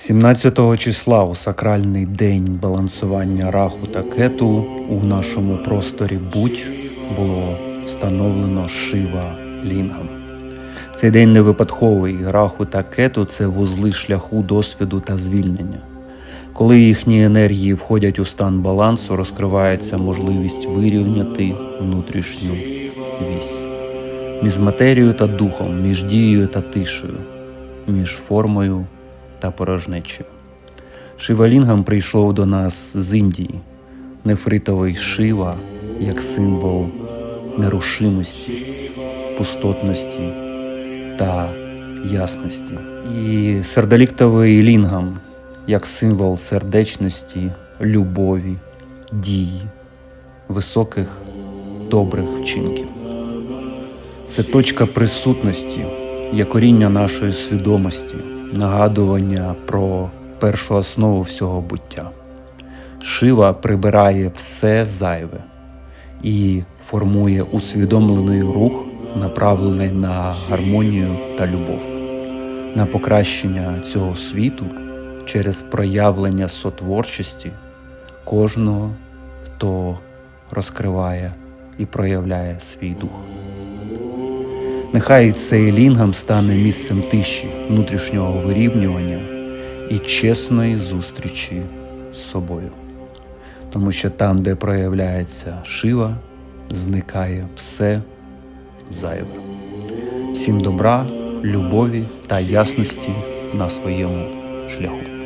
17 числа у сакральний день балансування раху та кету у нашому просторі будь було встановлено Шива Лінгам. Цей день не випадковий. Раху та кету це вузли шляху досвіду та звільнення. Коли їхні енергії входять у стан балансу, розкривається можливість вирівняти внутрішню вісь між матерією та духом, між дією та тишею, між формою та порожнечею. Шивалінгам прийшов до нас з Індії, нефритовий шива як символ нерушимості, пустотності та ясності, і сердоліктовий лінгам як символ сердечності, любові, дії, високих добрих вчинків. Це точка присутності, є коріння нашої свідомості, нагадування про першу основу всього буття. Шива прибирає все зайве і формує усвідомлений рух, направлений на гармонію та любов, на покращення цього світу через проявлення сотворчості кожного, хто розкриває і проявляє свій дух. Нехай цей лінгам стане місцем тиші, внутрішнього вирівнювання і чесної зустрічі з собою. Тому що там, де проявляється шива, зникає все зайве. Всім добра, любові та ясності на своєму шляху.